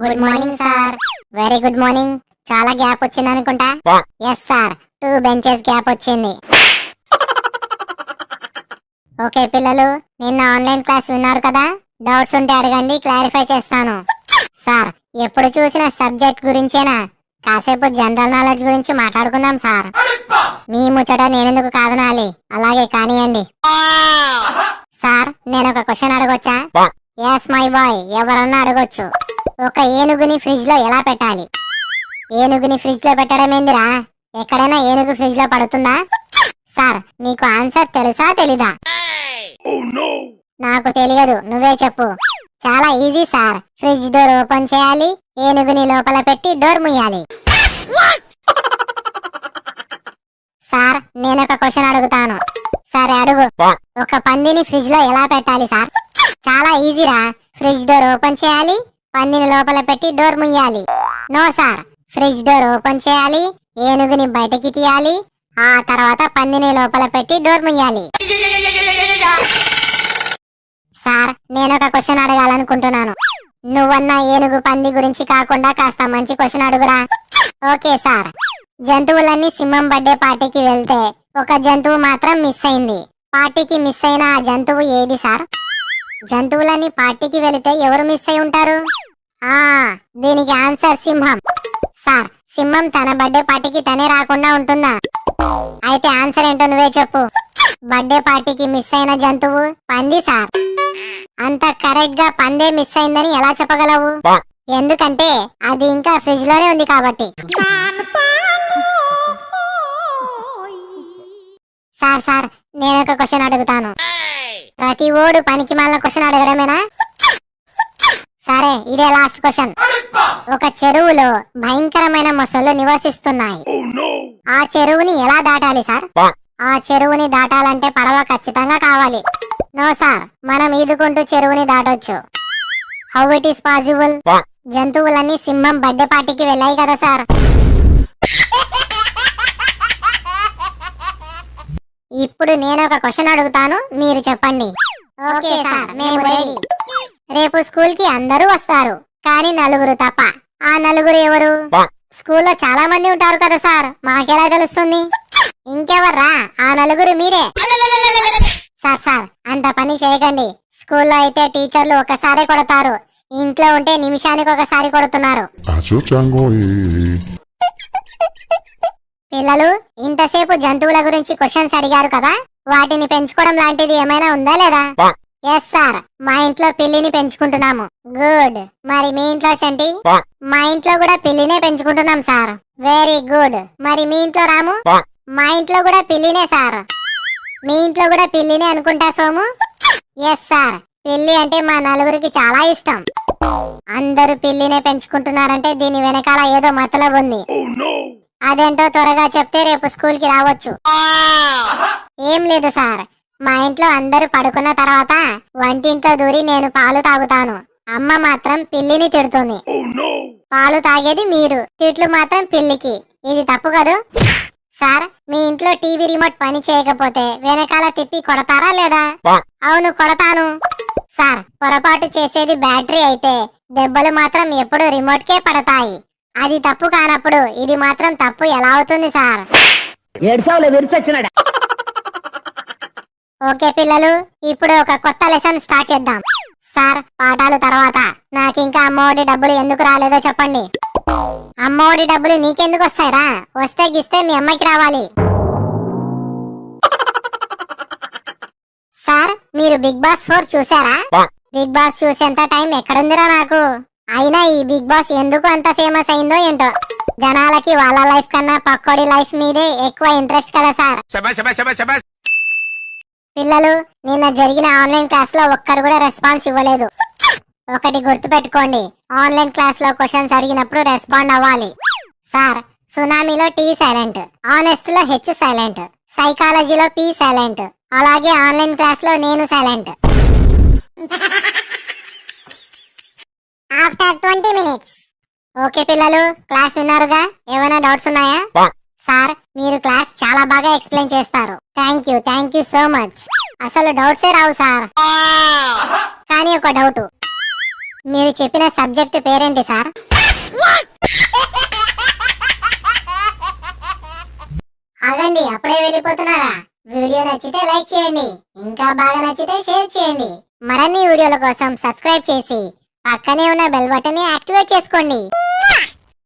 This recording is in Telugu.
Good morning sir very good morning చాలా గ్యాప్ వచ్చింది అనుకుంటా? Yes sir two benches gap వచ్చింది. ఓకే పిల్లలు నిన్న ఆన్లైన్ క్లాస్ విన్నారు కదా? డౌట్స్ ఉంటే అడగండి క్లారిఫై చేస్తాను. సార్ ఎప్పుడు చూసిన సబ్జెక్ట్ గురించేనా? కాసేపు జనరల్ నాలెడ్జ్ గురించి మాట్లాడుకుందాం సార్ మీ ముచ్చట నేనెందుకు కాదనాలి? అలాగే కానియండి. సార్ నేను ఒక క్వశ్చన్ అడగొచ్చా? ఎస్ మై బాయ్ ఎవరన్నా అడగొచ్చు. ఒక ఏనుగుని ఫ్రిడ్జ్లో ఎలా పెట్టాలి? ఏనుగుని ఫ్రిడ్జ్లో పెట్టడం ఏందిరా? ఎక్కడైనా ఏనుగు ఫ్రిడ్జ్లో పడుతుందా? సార్ మీకు ఆన్సర్ తెలుసా తెలీదా? నాకు తెలియదు నువ్వే చెప్పు. చాలా easy sir. Fridge door open చేయాలి ఏనుగుని లోపల పెట్టి డోర్ ముయ్యాలి. సార్ నేను ఒక క్వశ్చన్ అడుగుతాను. సరే అడుగు. ఒక పందిని ఫ్రిడ్జ్లో ఎలా పెట్టాలి సార్? చాలా ఈజీరా. ఫ్రిడ్జ్ డోర్ ఓపెన్ చేయాలి పన్నిని లోపల పెట్టి door ముయ్యాలి. No sir fridge door open చేయాలి ఏనుగుని బయటకి తీయాలి ఆ తర్వాత పన్నిని లోపల పెట్టి డోర్ ముయ్యాలి. సార్ నేను ఒక క్వశ్చన్ అడగాలనుకుంటున్నాను. నువ్వన్న ఏనుగు పంది గురించి కాకుండా కాస్త మంచి క్వశ్చన్ అడుగురా. Okay sir. జంతువులన్నీ సింహం బర్త్డే పార్టీకి వెళ్తే ఒక జంతువు మాత్రం మిస్ అయింది. పార్టీకి మిస్ అయిన ఆ జంతువు ఏది సార్? జంతువులన్నీ పార్టీకి వెళితే ఎవరు మిస్ అయి ఉంటారు? ఆ దీనికి ఆన్సర్ సింహం. సార్ సింహం తన బర్త్డే పార్టీకి తనే రాకుండా ఉంటుందా? అయితే ఆన్సర్ ఏంటో నువ్వే చెప్పు. బర్త్డే పార్టీకి మిస్ అయిన జంతువు పంది సార్. అంత కరెక్ట్గా పందే మిస్ అయిందని ఎలా చెప్పగలవు? ఎందుకంటే అది ఇంకా ఫ్రిడ్జ్లోనే ఉంది కాబట్టి. సార్ సార్ నేను ఒక క్వశ్చన్ అడుగుతాను. ప్రతి ఓడు పనికి మాలిన క్వశ్చన్ అడగడమేనా? సరే ఇదే లాస్ట్ క్వశ్చన్ ఒక చెరువులో భయంకరమైన మొసళ్ళు నివసిస్తున్నాయి. ఆ చెరువుని ఎలా దాటాలి సార్? ఆ చెరువుని దాటాలంటే పడవ ఖచ్చితంగా కావాలి. నో సార్ మనం ఈదుకుంటూ చెరువుని దాటొచ్చు. హౌ ఇట్ ఈస్ పాసిబుల్ జంతువులన్నీ సింహం బర్త్డే పార్టీకి వెళ్ళాయి కదా సార్. ఇప్పుడు నేను ఒక క్వశ్చన్ అడుగుతాను మీరు చెప్పండి. ఓకే సార్ మేము రెడీ రేపు స్కూల్కి అందరూ వస్తారు కానీ నలుగురు తప్ప. ఆ నలుగురు ఎవరు? స్కూల్లో చాలా మంది ఉంటారు కదా సార్ మాకెలా తెలుస్తుంది? ఇంకెవర్రా? ఆ నలుగురు మీరే. సార్ సార్ అంత పని చేయకండి. స్కూల్లో అయితే టీచర్లు ఒకసారి కొడతారు. ఇంట్లో ఉంటే నిమిషానికి ఒకసారి కొడుతున్నారు. పిల్లలు ఇంతసేపు జంతువుల గురించి క్వశ్చన్స్ అడిగారు కదా? వాటిని పెంచుకోవడం లాంటిది ఏమైనా ఉందా లేదా? ఎస్ సార్ మా ఇంట్లో పిల్లిని పెంచుకుంటున్నాము. గుడ్ మరి మీ ఇంట్లో చంటి? మా ఇంట్లో కూడా పిల్లినే పెంచుకుంటున్నాం సార్ వెరీ గుడ్ మరి మీ ఇంట్లో రాము? మా ఇంట్లో కూడా పిల్లినే సార్ మీ ఇంట్లో కూడా పిల్లినే అనుకుంటా సోము? ఎస్ సార్ పిల్లి అంటే మా నలుగురికి చాలా ఇష్టం. అందరూ పిల్లినే పెంచుకుంటున్నారంటే దీని వెనకాల ఏదో మతలబు ఉంది. అదేంటో త్వరగా చెప్తే రేపు స్కూల్కి రావచ్చు. ఏం లేదు సార్. మా ఇంట్లో అందరూ పడుకున్న తర్వాత వంటింట్లో దూరి నేను పాలు తాగుతాను. అమ్మ మాత్రం పిల్లిని తిడుతుంది. పాలు తాగేది మీరు. తిట్లు మాత్రం పిల్లికి. ఇది తప్పు కదూ? సార్ మీ ఇంట్లో టీవీ రిమోట్ పని చేయకపోతే వెనకాల తిప్పి కొడతారా లేదా? అవును కొడతాను. సార్ పొరపాటు చేసేది బ్యాటరీ అయితే దెబ్బలు మాత్రం ఎప్పుడు రిమోట్ కే పడతాయి. అది తప్పు కానప్పుడు ఇది మాత్రం తప్పు ఎలా అవుతుంది సార్? ఓకే పిల్లలు ఇప్పుడు ఒక కొత్త లెసన్ స్టార్ట్ చేద్దాం. సార్ పాఠాలు తర్వాత. నాకు ఇంకా అమ్మఒడి డబ్బులు ఎందుకు రాలేదో చెప్పండి. అమ్మఒడి డబ్బులు నీకెందుకు వస్తాయిరా? వస్తే గిస్తే మీ అమ్మకి రావాలి. సార్ మీరు బిగ్ బాస్ ఫోర్ చూసారా? బిగ్ బాస్ చూసేంత టైం ఎక్కడుందిరా నాకు? అయినా ఈ బిగ్ బాస్ ఎందుకు అంత ఫేమస్ అయిందో ఏంటో? జనాలకి వాళ్ళ లైఫ్ కన్నా పక్కోడి లైఫ్ మీదే ఎక్కువ ఇంట్రెస్ట్ కదా సార్. పిల్లలు నిన్న జరిగిన ఆన్లైన్ క్లాస్లో ఒక్కరు కూడా రెస్పాన్స్ ఇవ్వలేదు. ఒకటి గుర్తుపెట్టుకోండి ఆన్లైన్ క్లాస్లో క్వశ్చన్స్ అడిగినప్పుడు రెస్పాండ్ అవ్వాలి. సార్ సునామీలో టీ సైలెంట్ ఆనెస్ట్లో హెచ్ సైలెంట్ సైకాలజీలో పి సైలెంట్ అలాగే ఆన్లైన్ క్లాస్లో నేను silent after twenty minutes okay పిల్లలు క్లాస్ విన్నారుగా? ఏమైనా డౌట్స్ ఉన్నాయా? సార్ మీరు క్లాస్ చాలా బాగా ఎక్స్ప్లెయిన్ చేస్తారు. Thank you thank you so much అసలు డౌట్సే రావు సార్ కానీ ఒక డౌట్ మీరు చెప్పిన సబ్జెక్ట్ పేరేంటి సార్ ఆగండి అప్పుడే వెళ్ళిపోతున్నారా? వీడియో నచ్చితే లైక్ చేయండి. ఇంకా బాగా నచ్చితే షేర్ చేయండి. మరిన్ని వీడియోల కోసం సబ్స్క్రైబ్ చేసి పక్కనే ఉన్న బెల్ బటన్ యాక్టివేట్ చేసుకోండి.